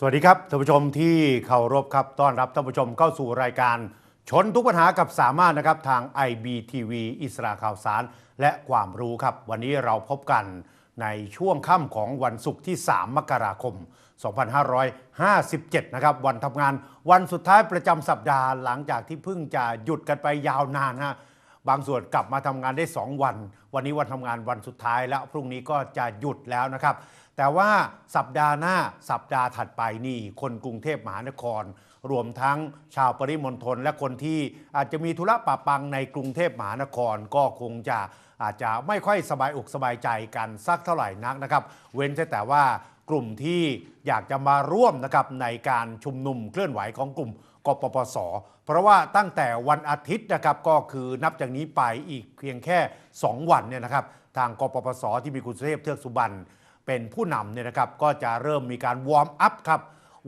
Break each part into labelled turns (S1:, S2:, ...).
S1: สวัสดีครับท่านผู้ชมที่เคารพครับต้อนรับท่านผู้ชมเข้าสู่รายการ ชนทุกปัญหากับสามารถนะครับทาง IBTV อิสระข่าวสาร และความรู้ครับ วันนี้เราพบกันในช่วงค่ำของวันศุกร์ที่ 3 มกราคม 2557 นะครับ วันทำงานวันสุดท้ายประจำสัปดาห์หลังจากที่เพิ่งจะหยุดกันไปยาวนานฮะ บางส่วนกลับมาทำงานได้ 2 วัน วันนี้วันทำงานวันสุดท้ายแล้วพรุ่งนี้ก็จะหยุดแล้วนะครับ แต่ว่าสัปดาห์หน้าสัปดาห์ถัดไปนี่คนกรุงเทพมหานคร รวมทั้งชาวปริมณฑลและคนที่อาจจะมีธุระปะปังในกรุงเทพมหานครก็คงจะอาจจะไม่ค่อยสบายอกสบายใจกันสักเท่าไหร่นักนะครับ เว้นแต่แต่ว่ากลุ่มที่อยากจะมาร่วมนะครับในการชุมนุมเคลื่อนไหวของกลุ่ม กปปส เพราะว่าตั้งแต่วันอาทิตย์นะครับก็คือนับจากนี้ไปอีกเพียงแค่ 2 วันเนี่ยนะครับทางกปปส ที่มีคุณเทพเทือกสุบรรณเป็นผู้นำเนี่ยนะครับก็จะเริ่มมีการวอร์มอัพครับ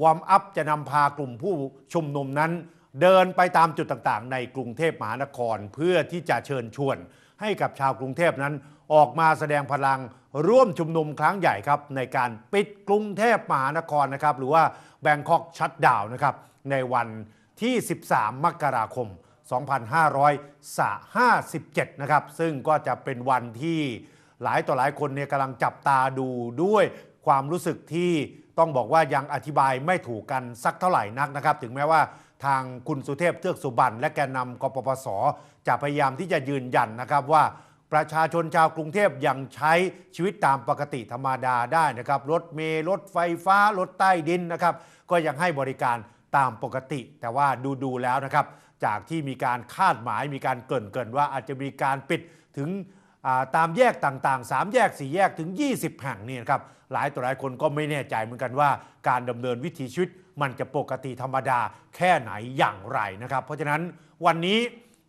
S1: วอร์มอัพจะนำพากลุ่มผู้ชุมนุมนั้น เดินไปตามจุดต่างๆ ในกรุงเทพมหานคร เพื่อที่จะเชิญชวนให้กับชาวกรุงเทพนั้น ออกมาแสดงพลังร่วมชุมนุมครั้งใหญ่ครับในการปิดกรุงเทพมหานครนะครับหรือว่าแบงคอกชัดดาวนะครับในวันที่ 13 มกราคม 2557 นะครับ ซึ่งก็จะเป็นวันที่หลายต่อหลายคนเนี่ยกำลังจับตาดูด้วยความรู้สึกที่ต้องบอกว่ายังอธิบายไม่ถูกกันสักเท่าไหร่นักนะครับ ถึงแม้ว่าทางคุณสุเทพเทือกสุบรรณและแกนนำกปปส จะพยายามที่จะยืนยันนะครับว่า ประชาชนชาวกรุงเทพยังใช้ชีวิตตามปกติธรรมดาได้นะครับรถเมล์รถไฟฟ้ารถใต้ดินนะครับ ก็ยังให้บริการตามปกติ แต่ว่าดูดูๆแล้วนะครับ จากที่มีการคาดหมายมีการเกินเกินๆว่าอาจจะมีการปิดถึงาตามแยกต่างๆ 3 แยก 4 แยกถึง 20 แห่งนี่นะครับหลายต่อหลายคนก็ไม่แน่ใจเหมือนกันว่า การดำเนินวิถีชีวิตมันจะปกติธรรมดาแค่ไหนอย่างไรนะครับ เพราะฉะนั้นวันนี้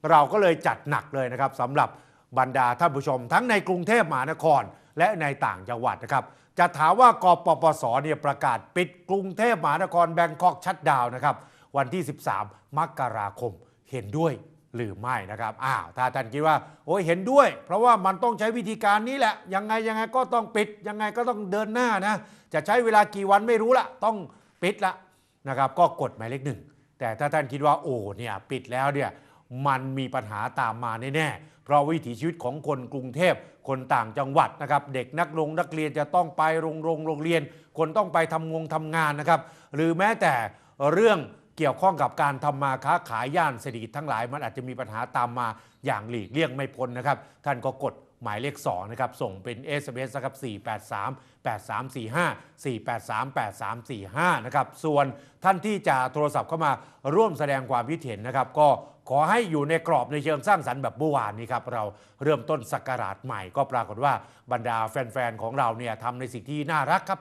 S1: เราก็เลยจัดหนักเลยนะครับสำหรับ บรรดาท่านผู้ชม ทั้งในกรุงเทพมหานครและในต่างจังหวัดนะครับ จะถามว่ากปปสเนี่ยประกาศปิดกรุงเทพมหานครแบงคอกชัดดาวนะครับ วันที่ 13 มกราคมเห็นด้วยหรือไม่นะครับอ้าวถ้าท่านคิดว่า โอ้ยเห็นด้วย เพราะว่ามันต้องใช้วิธีการนี้แหละยังไงยังไงก็ต้องปิดยังไงก็ต้องเดินหน้านะจะใช้เวลากี่วันไม่รู้ละต้องปิดละนะครับ ก็กดหมายเลขหนึ่งแต่ถ้าท่านคิดว่าโอ้เนี่ยปิดแล้วเนี่ย มันมีปัญหาตามมาแน่ๆ เพราะวิถีชีวิตของคนกรุงเทพ คนต่างจังหวัดนะครับ เด็กนักลงนักเรียนจะต้องไปโรงโรงโรงเรียน คนต้องไปทำงงทำงานนะครับ หรือแม้แต่เรื่องเกี่ยวข้องกับการทำมาค้าขายย่านเศรษฐกิจทั้งหลาย มันอาจจะมีปัญหาตามมาอย่างหลีกเลี่ยงไม่พ้นนะครับ ท่านก็กด หมายเลข2นะครับส่งเป็น SMS นะครับ483 8345 483 8345นะครับส่วนท่านที่จะโทรศัพท์เข้ามาร่วมแสดงความคิดเห็นนะครับ ก็ขอให้อยู่ในกรอบในเชิงสร้างสรรค์แบบเมื่อวานนี้ครับเราเริ่มต้นสักราชใหม่ ก็ปรากฏว่าบรรดาแฟนๆของเราเนี่ยทำในสิ่งที่น่ารักครับ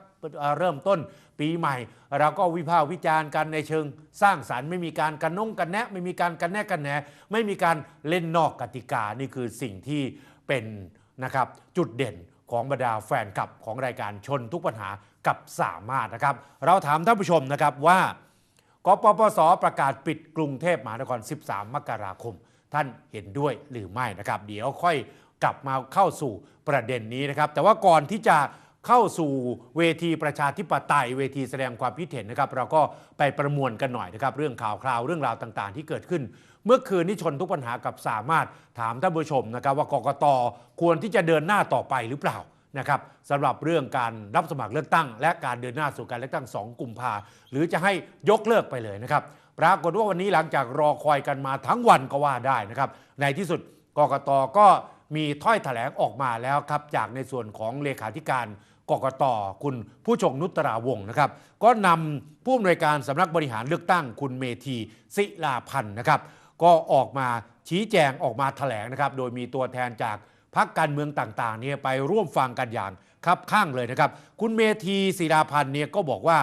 S1: เริ่มต้นปีใหม่ เราก็วิพากษ์วิจารณ์กันในเชิงสร้างสรรค์ไม่มีการกันนงกันแนะ ไม่มีการกันแนะกันแหนไม่มีการเล่นนอกกติกานี่คือสิ่งที่ เป็นนะครับจุดเด่นของบรรดาแฟนคลับของรายการชนทุกปัญหากับสามารถนะครับ เราถามท่านผู้ชมนะครับว่ากปปสประกาศปิดกรุงเทพมหานคร 13 มกราคม ท่านเห็นด้วยหรือไม่นะครับ เดี๋ยวค่อยกลับมาเข้าสู่ประเด็นนี้นะครับ แต่ว่าก่อนที่จะเข้าสู่เวทีประชาธิปไตย เวทีแสดงความคิดเห็นนะครับ เราก็ไปประมวลกันหน่อยนะครับ เรื่องข่าวคราวเรื่องราวต่าง ๆ ที่เกิดขึ้น เมื่อคืนนี้ชนทุกปัญหากับสามารถถามท่านผู้ชมนะครับว่ากกตควรที่จะเดินหน้าต่อไปหรือเปล่านะครับสำหรับเรื่องการรับสมัครเลือกตั้ง และการเดินหน้าสู่การเลือกตั้ง 2 กุมภาหรือจะให้ยกเลิกไปเลยนะครับปรากฏว่าวันนี้หลังจากรอคอยกันมาทั้งวันก็ว่าได้นะครับ ในที่สุดกกตก็มีถ้อยแถลงออกมาแล้วครับจากในส่วนของเลขาธิการกกตคุณผู้ชงนุตราวงศ์นะครับ ก็นำผู้อำนวยการสำนักบริหารเลือกตั้งคุณเมธีศิลาพันธ์นะครับ ก็ออกมาชี้แจงออกมาแถลงนะครับ โดยมีตัวแทนจากพักการเมืองต่างๆเนี่ยไปร่วมฟังกันอย่างคับข้างเลยนะครับ คุณเมธีศิราพันธ์เนี่ยก็บอกว่า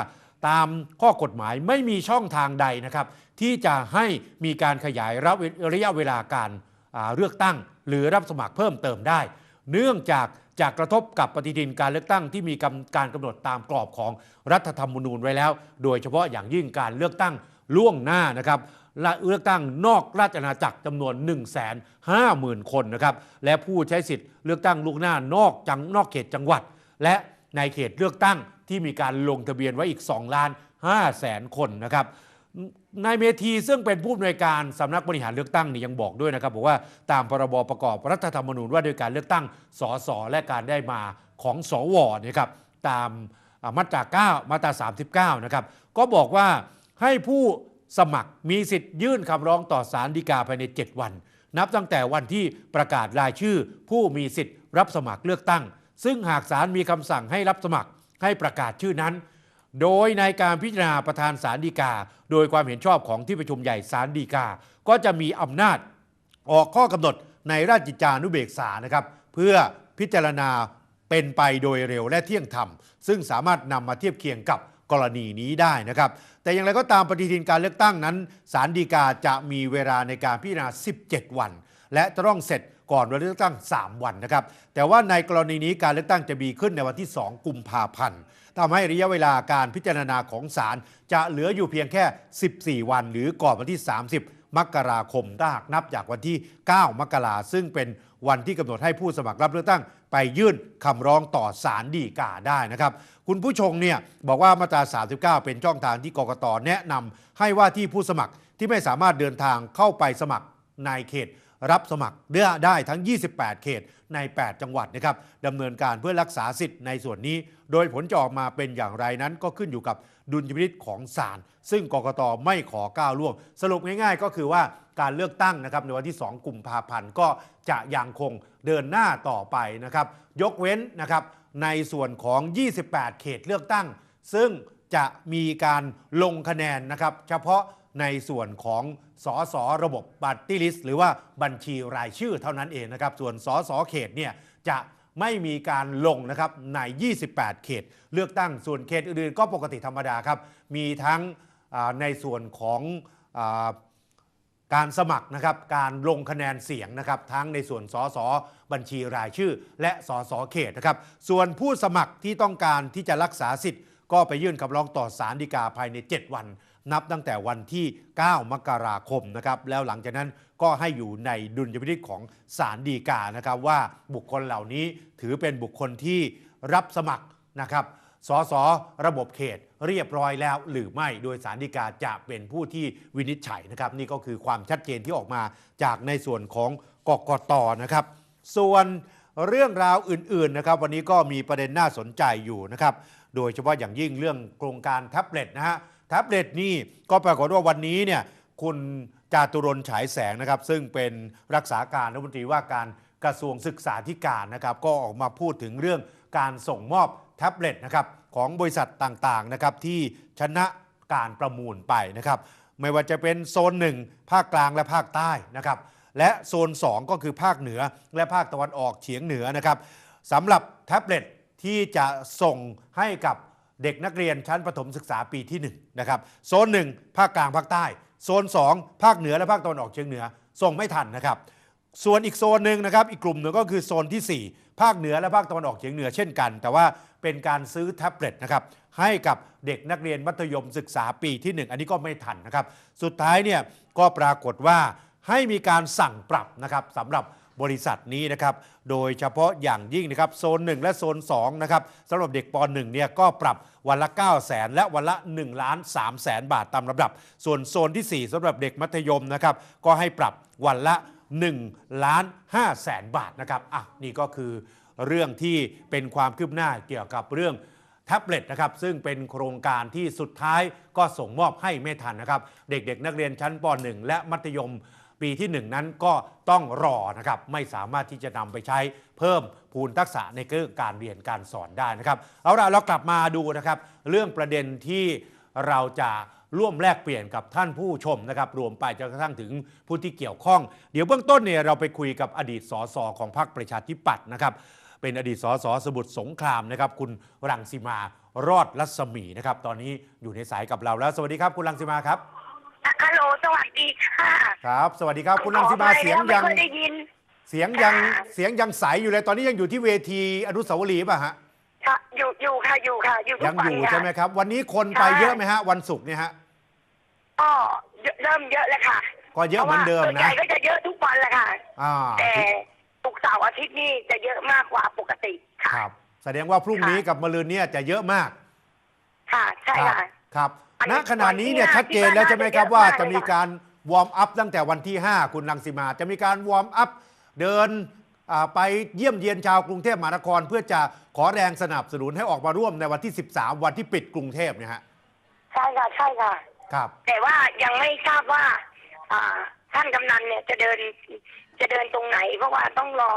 S1: ตามข้อกฎหมายไม่มีช่องทางใดนะครับ ที่จะให้มีการขยายระยะเวลาการาเลือกตั้ง หรือรับสมัครเพิ่มเติมได้ เนื่องจากจากกระทบกับปฏิทินการเลือกตั้งที่มีการกำหนดตามกรอบของรัฐธรรมนูญไว้แล้ว โดยเฉพาะอย่างยิ่งการเลือกตั้งล่วงหน้านะครับ เลือกตั้งนอกราชอาณาจักรจำนวน 1 5 0 0 0 0 คนนะครับ และผู้ใช้สิทธิ์เลือกตั้งล่วงหน้านอกจังนอกเขตจังหวัด และในเขตเลือกตั้งที่มีการลงทะเบียนไว้อีก2ล้าน5 0 0แสนคนนะครับนายเมธีซึ่งเป็นผู้อำนวยการสำนักบริหารเลือกตั้งนี่ยังบอกด้วยนะครับบอกว่าตามพรบประกอบรัฐธรรมนูญว่าด้วยการเลือกตั้งสสและการได้มาของสวเนี่ยครับตามอ่ามาตรา 9 มาตรา 39 นะครับ ก็บอกว่าให้ผู้ สมัครมีสิทธิ์ยื่นคำร้องต่อศาลฎีกาภายใน 7 วัน นับตั้งแต่วันที่ประกาศรายชื่อ ผู้มีสิทธิ์รับสมัครเลือกตั้ง ซึ่งหากศาลมีคำสั่งให้รับสมัครให้ประกาศชื่อนั้น โดยในการพิจารณาประธานศาลฎีกา โดยความเห็นชอบของที่ประชุมใหญ่ศาลฎีกา ก็จะมีอำนาจออกข้อกำหนดในราชกิจจานุเบกษานะครับ เพื่อพิจารณาเป็นไปโดยเร็วและเที่ยงธรรม ซึ่งสามารถนำมาเทียบเคียงกับ กรณีนี้ได้นะครับ แต่อย่างไรก็ตามปฏิทินการเลือกตั้งนั้นศาลฎีกาจะมีเวลาในการพิจารณา 17 วัน และจะต้องเสร็จก่อนวันเลือกตั้ง 3 วันนะครับ แต่ว่าในกรณีนี้การเลือกตั้งจะมีขึ้นในวันที่ 2 กุมภาพันธ์ทำให้ระยะเวลาการพิจารณาของศาลจะเหลืออยู่เพียงแค่ 14 วัน หรือก่อนวันที่ 30 มกราคมถ้าหากนับจากวันที่ 9 มกราซึ่งเป็นวันที่กำหนดให้ผู้สมัครรับเลือกตั้ง ไปยื่นคำร้องต่อศาลฎีกาได้นะครับ คุณผู้ชมเนี่ยบอกว่ามาตรา 39 เป็นช่องทางที่กกตแนะนำให้ว่าที่ผู้สมัครที่ไม่สามารถเดินทางเข้าไปสมัครในเขตรับสมัครได้ทั้ง 28 เขตใน 8 จังหวัดนะครับดำเนินการเพื่อรักษาสิทธิ์ในส่วนนี้ โดยผลจะออกมาเป็นอย่างไรนั้นก็ขึ้นอยู่กับ ดุลยพินิจของศาลซึ่งกกตไม่ขอก้าวล่วง สรุปง่ายๆ ก็คือว่าการเลือกตั้งนะครับในวันที่ 2กุมภาพันธ์ก็จะยังคงเดินหน้าต่อไปนะครับยกเว้นนะครับในส่วนของ 28 เขตเลือกตั้ง ซึ่งจะมีการลงคะแนนนะครับ เฉพาะในส่วนของสสระบบบัตรตี้ลิสหรือว่าบัญชีรายชื่อเท่านั้นเองนะครับ ส่วนสสเขตเนี่ยจะ ไม่มีการลงนะครับใน 28 เขต เลือกตั้งส่วนเขตอื่นๆก็ปกติธรรมดาครับ มีทั้งในส่วนของอการสมัครนะครับ การลงคะแนนเสียงนะครับ ทั้งในส่วนสสบัญชีรายชื่อ และสสเขตนะครับ ส่วนผู้สมัครที่ต้องการที่จะรักษาสิทธิ์ ก็ไปยื่นคำร้องต่อศาลฎีกาภายใน 7 วัน นับตั้งแต่วันที่ 9 มกราคมนะครับแล้วหลังจากนั้นก็ให้อยู่ในดุลยพินิจของศาลฎีกานะครับว่าบุคคลเหล่านี้ถือเป็นบุคคลที่รับสมัครนะครับสสระบบเขตเรียบร้อยแล้วหรือไม่โดยสารดีกาจะเป็นผู้ที่วินิจฉัยนะครับ นี่ก็คือความชัดเจนที่ออกมาจากในส่วนของกกตนะครับ ส่วนเรื่องราวอื่นๆนะครับ วันนี้ก็มีประเด็นน่าสนใจอยู่นะครับ โดยเฉพาะอย่างยิ่งเรื่องโครงการแท็บเล็ตนะฮะ แท็บเล็ตนี่ก็ปรากฏว่าวันนี้เนี่ยคุณจาตุรนฉายแสงนะครับ ซึ่งเป็นรักษาการรัฐมนตรีว่าการกระทรวงศึกษาธิการนะครับ ก็ออกมาพูดถึงเรื่องการส่งมอบแท็บเล็ตนะครับของบริษัทต่างๆนะครับที่ชนะการประมูลไปนะครับไม่ว่าจะเป็นโซนหนึ่งภาคกลางและภาคใต้นะครับและโซน 2 ก็คือภาคเหนือและภาคตะวันออกเฉียงเหนือนะครับสำหรับแท็บเล็ตที่จะส่งให้กับ เด็กนักเรียนชั้นประถมศึกษาปีที่1นะครับโซน1ภาคกลางภาคใต้ โซน 2 ภาคเหนือและภาคตะวันออกเฉียงเหนือ ส่งไม่ทันนะครับส่วนอีกโซนหนึ่งนะครับอีกกลุ่มหนึ่งก็คือโซนทีสี่ 4 ภาคเหนือและภาคตะวันออกเฉียงเหนือเช่นกัน แต่ว่าเป็นการซื้อแท็บเล็ตนะครับให้กับเด็กนักเรียนมัธยมศึกษาปีที่ 1 อันนี้ก็ไม่ทันนะครับ สุดท้ายเนี่ยก็ปรากฏว่าให้มีการสั่งปรับนะครับสำหรับ บริษัทนี้นะครับ โดยเฉพาะอย่างยิ่งนะครับโซน 1 และโซน2นะครับสำหรับเด็กป .1 เนี่ยก็ปรับวันละ 9 0 0แสนและวันละ1ล้าน3แสนบาทตามลำดับ ส่วนโซนที่ 4สำหรับเด็กมัธยมนะครับก็ให้ปรับวันละ1ล้าน5แสนบาทนะครับอะนี่ก็คือเรื่องที่เป็นความคืบหน้าเกี่ยวกับเรื่องแท็บเล็ตนะครับซึ่งเป็นโครงการที่สุดท้ายก็ส่งมอบให้ไม่ทันนะครับ เด็กๆ นักเรียนชั้นป .1 และมัธยม ปีที่ 1 นั้นก็ต้องรอนะครับไม่สามารถที่จะนำไปใช้เพิ่มพูนทักษะในเรื่องการเรียนการสอนได้นะครับเอาละเรากลับมาดูนะครับเรื่องประเด็นที่เราจะร่วมแลกเปลี่ยนกับท่านผู้ชมนะครับ รวมไปจนกระทั่งถึงผู้ที่เกี่ยวข้อง เดี๋ยวเบื้องต้นเนี่ยเราไปคุยกับอดีตสสของพรรคประชาธิปัตย์นะครับ เป็นอดีตสสสมุทรสงครามนะครับ คุณรังสิมารอดรัศมีนะครับ ตอนนี้อยู่ในสายกับเราแล้ว สวัสดีครับ คุณรังสิมาครับ
S2: ฮัลโหล ดีค่ะ
S1: ครับ สวัสดีครับ คุณรังสิมาเสียงยัง
S2: ไม่ค่อได้ยิน
S1: เสียงยัง
S2: ค่ะ
S1: เสียงยังใสอยู่เลยตอนนี้ยังอยู่ที่เวทีอนุสาวรีย์ป่ะฮะ
S2: ค่ะอยู่อยู่ค่ะอยู่ค่ะ อยู่ทุ
S1: ยั
S2: ก
S1: ง
S2: วั
S1: อนยู่
S2: ค่ะ
S1: ใช่ไหมครับ วันนี้คนไป
S2: ใช่
S1: เยอะไหมฮะ วันศุกร์เนี่ยฮะ
S2: ก็เยอะเริ่มเยอะแล้วค่ะ
S1: ก็เยอะเหมือนเดิม
S2: พราะว่าส่วนให
S1: นะ
S2: ญ่ก็จะเยอะทุกวันแหละค่ะ
S1: อ่า
S2: แต่ศุกร์เสาร์อาทิตย์นี่จะเยอะมากกว่าปกติค่ะ
S1: ครับ แสดงว่าพรุ่งนี้กับมะรืนเนี่ยจะเยอะมาก
S2: ค่ะ ใช่
S1: ครั
S2: ค่ะ
S1: ครับณขณะนี้เนี่ย
S2: วั
S1: ชัดเจนแล้วใช่ไหมครับ
S2: ที่
S1: ว่า
S2: บ้น
S1: จะมี
S2: เยอ
S1: การ วอร์มอัพตั้งแต่วันที่ 5 คุณรังสิมา จะมีการวอร์มอัพเดินอ่าไปเยี่ยมเยียนชาวกรุงเทพมหานคร เพื่อจะขอแรงสนับสนุนให้ออกมาร่วมในวันที่ 13 วันที่ปิดกรุงเทพเนี่ยฮะ
S2: ใช่ค่ะใช่ค่ะ
S1: ครับ
S2: แต่ว่ายังไม่ทราบว่าอ่าท่านกำนันเนี่ยจะเดินจะเดินตรงไหน เพราะว่าต้องรอ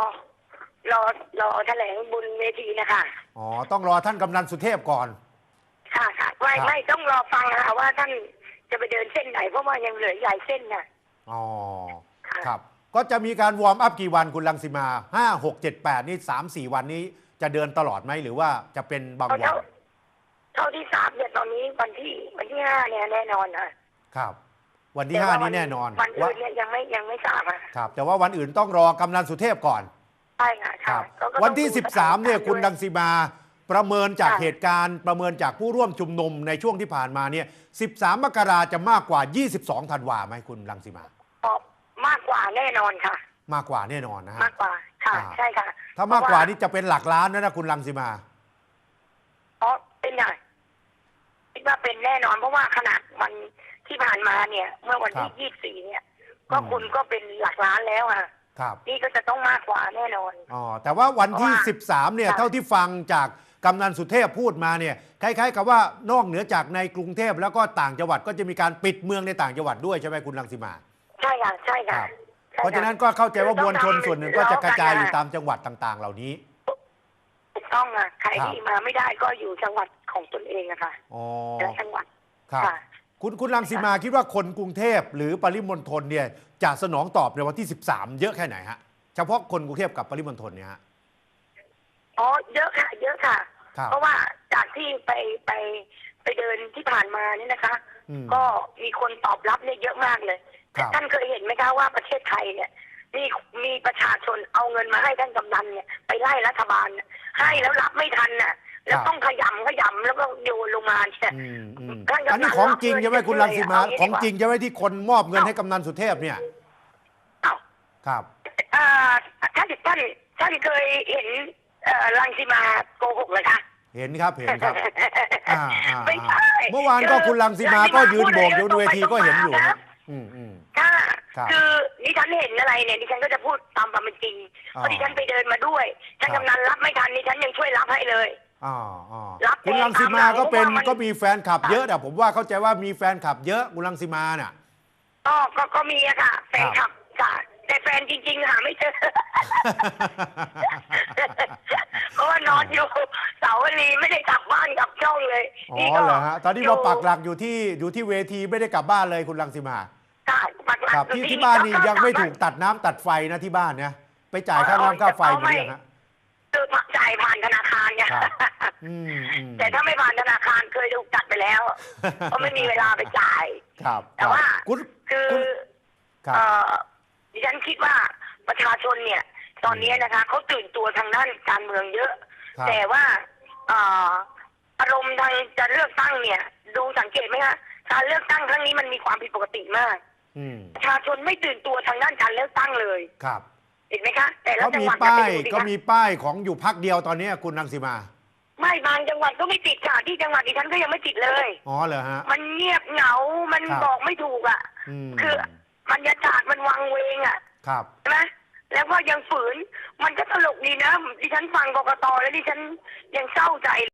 S2: รอรอแถลงบนเวทีนะคะ
S1: อ๋อต้องรอท่านกำนันสุเทพก่อน
S2: ค่ะค่ะไม่
S1: ครับ
S2: ไม่ต้องรอฟังนะคะว่าท่าน จะไปเดินเส้นไหนเพราะว่ายังเหลือใหญ่เส้นน่ะ
S1: อ๋อ
S2: ค่ะ
S1: ครับ ก็จะมีการวอร์มอัพกี่วันคุณรังสิมา 5 6 7 8 นี่ 3 4 วันนี้จะเดินตลอดไหมหรือว่าจะเป็นบาง
S2: เท่า
S1: วัน
S2: เท่าเท่าที่ทราบเนี่ยตอนนี้วันที่วันที่ห้าเนี่ยแน่นอนค่ะ
S1: ครับ วันที่
S2: แต่ว่า
S1: 5นี่แน่นอน
S2: วัน
S1: ว่า
S2: อื่นเนี่ยยังไม่ยังไม่ทราบอะ
S1: ครับ แต่ว่าวันอื่นต้องรอกำนันสุเทพก่อน
S2: ใช่ค่ะ
S1: ค
S2: ใช่
S1: รับ
S2: ก็ก็ต้อง
S1: วันที่
S2: ดูสถาน
S1: 13 เนี่ย
S2: การณ์
S1: คุณ
S2: ด้วย
S1: รังสีมา ประเมินจาก
S2: ค่ะ
S1: เหตุการณ์ประเมินจากผู้ร่วมชุมนุมในช่วงที่ผ่านมาเนี่ย 13 มกราจะมากกว่า 22 ธันวาไหมคุณรังสีมา
S2: ออกมากกว่าแน่นอนค่ะ
S1: มากกว่าแน่นอนนะฮะ
S2: มากกว่าค่ะ
S1: อ่า
S2: ใช่ค่ะ
S1: ถ้ามากกว่านี่จะเป็นหลักล้านนะนะคุณรังสีมา
S2: เพราะเป็นไงคิดว่าเป็นแน่นอนเพราะว่าขนาดวันที่ผ่านมาเนี่ย เมื่อวันที่
S1: ครับ
S2: ยี่สิบสี่เนี่ย ก็
S1: อืม
S2: คุณก็เป็นหลักล้านแล้วอะ
S1: ครับ
S2: นี่ก็จะต้องมากกว่าแน่นอน
S1: อ๋อแต่ว่าวันที่
S2: เพราะว่า
S1: 13เนี่ย
S2: ค่ะ
S1: เท่าที่ฟังจาก กำนันสุเทพพูดมาเนี่ยคล้ายๆ กับว่านอกเหนือจากในกรุงเทพแล้วก็ต่างจังหวัดก็จะมีการปิดเมืองในต่างจังหวัดด้วยใช่ไหมคุณรังสีมา
S2: ใช่ค่ะใช่ค่ะ
S1: ครับ
S2: ใช่
S1: เพราะฉะนั้นก็เข้าใจว่ามวลชนส่วนหนึ่งก็จะกระจายอยู่ตามจังหวัดต่าง ๆ เหล่านี้
S2: ถูกต้องอะใคร
S1: ครับ
S2: ที่มาไม่ได้ก็อยู่จังหวัดของตนเองอะค่ะ
S1: อ๋อ
S2: แต่ละจังหวัด
S1: ครับ
S2: ค่ะ
S1: คุณคุณรังสีมาคิดว่าคนกรุงเทพหรือปริมณฑลเนี่ยจะสนองตอบในวันที่ 13 เยอะแค่ไหนฮะเฉพาะคนกรุงเทพกับปริมณฑลเนี่ยฮะ
S2: อ๋อเยอะค่ะเยอะ ค่ะ
S1: ครับ
S2: เพราะว่าจากที่ไปไปไปเดินที่ผ่านมานี่นะคะ
S1: อืม
S2: ก็มีคนตอบรับเนี่ยเยอะมากเลย
S1: ครับ
S2: ท่านเคยเห็นไหมคะว่าประเทศไทยเนี่ยมีมีประชาชนเอาเงินมาให้ท่านกำนันเนี่ยไปไล่รัฐบาลน่ะให้แล้วรับไม่ทันน่ะ แล้วต้องขยำขยำแล้วก็โยนลงมาเนี่ย
S1: อืมอืม
S2: ท่านกำนัน
S1: อันนี้ของจริงใช่ไหม
S2: รับเงิน
S1: คุณรังสีมา
S2: เอาอย่างนี้
S1: ของจริงใช่ไหมที่คนมอบเงิน
S2: เอ้า
S1: ให้กำนันสุเทพเนี่ย
S2: อ้าว
S1: ครับ
S2: เอ่อท่านท่านท่านเคยเห็น เอ่อรังสีมาโกหกเลยคะ
S1: เห็นครับเห็นครับ อ่าอ่า
S2: ไม่ใช่
S1: เมื่อวานก็คุณรังสีมาก็ยืนโบกอยู่บนเวทีก็เห็นอยู่นะอืมอืม
S2: ค่ะ
S1: ครับ
S2: คือดิฉันเห็นอะไรเนี่ยดิฉันก็จะพูดตามความเป็นจริง
S1: อ๋อ
S2: เพราะดิฉันไปเดินมาด้วยท่าน
S1: ครับ
S2: กำนันรับไม่ทันดิฉันยังช่วยรับให้เลย
S1: อ๋ออ๋อ
S2: รับ
S1: คุณ
S2: เอง
S1: รังสีมาก็เป็น
S2: ตามหลัง
S1: ก็มีแฟนคลับเยอะแต่ผมว่าเข้าใจว่ามีแฟนคลับเยอะคุณรังสีมาน่ะ
S2: ก็ก็ก็มีอะค่ะแฟน
S1: ค
S2: ค
S1: รั
S2: ลั
S1: บ
S2: บค่ะ แต่แฟนจริง ๆ หาไม่เจอ เพราะว่านอนอยู่เสาวรีไม่ได้กลับบ้านกลับช่องเลย
S1: อ๋
S2: นี่
S1: อ
S2: ก็
S1: เหรอฮะตอนนี้
S2: ยู่
S1: มาปักหลักอยู่ที่อยู่ที่เวทีไม่ได้กลับบ้านเลยคุณรังสีมา
S2: ค่ะปักหลัก
S1: ครับ
S2: อยู่
S1: ที่ที่บ้านนี่ยังไม่ถูก
S2: ก็
S1: ตัดน้ำตัดไฟนะที่บ้านเนี่ยไปจ่ายค่าน้ำค่าไฟหมดหรือยังฮะ
S2: คือจ่ายผ่านธนาคารไง
S1: ครับ อืมอืม
S2: แต่ถ้าไม่ผ่านธนาคารเคยถูกตัดไปแล้ว เพราะไม่มีเวลาไปจ่าย
S1: ครับ
S2: แต่ว่า
S1: คุณ
S2: คือ
S1: คุณครับ
S2: เอ่อ ดิฉันคิดว่าประชาชนเนี่ย ตอนนี้นะคะเขาตื่นตัวทางด้านการเมืองเยอะ
S1: ครับ
S2: แต่ว่าเอ่ออารมณ์ทางจะเลือกตั้งเนี่ย ดูสังเกตไหมคะการเลือกตั้งครั้งนี้มันมีความผิดปกติมาก
S1: อืม
S2: ประชาชนไม่ตื่นตัวทางด้านการเลือกตั้งเลย
S1: ครับ
S2: เห็นไหมคะ แต่ละ
S1: เขา
S2: จัง
S1: มี
S2: หวัด
S1: ป้าย
S2: จะเป็นดูดิ
S1: ก็
S2: คะ
S1: มีป้ายของอยู่พักเดียวตอนนี้คุณรังสีมา
S2: ไม่บางจังหวัดก็ไม่ติดค่ะที่จังหวัดดิฉันก็ยังไม่ติดเลย
S1: อ๋อเหรอฮะ
S2: มันเงียบเหงา มัน
S1: ครับ
S2: บอกไม่ถูกอะ
S1: อืม
S2: คือ บรรยากาศมันวังเวงอะ
S1: ครับ
S2: ใช่ไหมแล้วก็ยังฝืน มันก็ตลกดีนะ ดิฉันฟังกกตแล้วดิฉันยังเศร้าใจ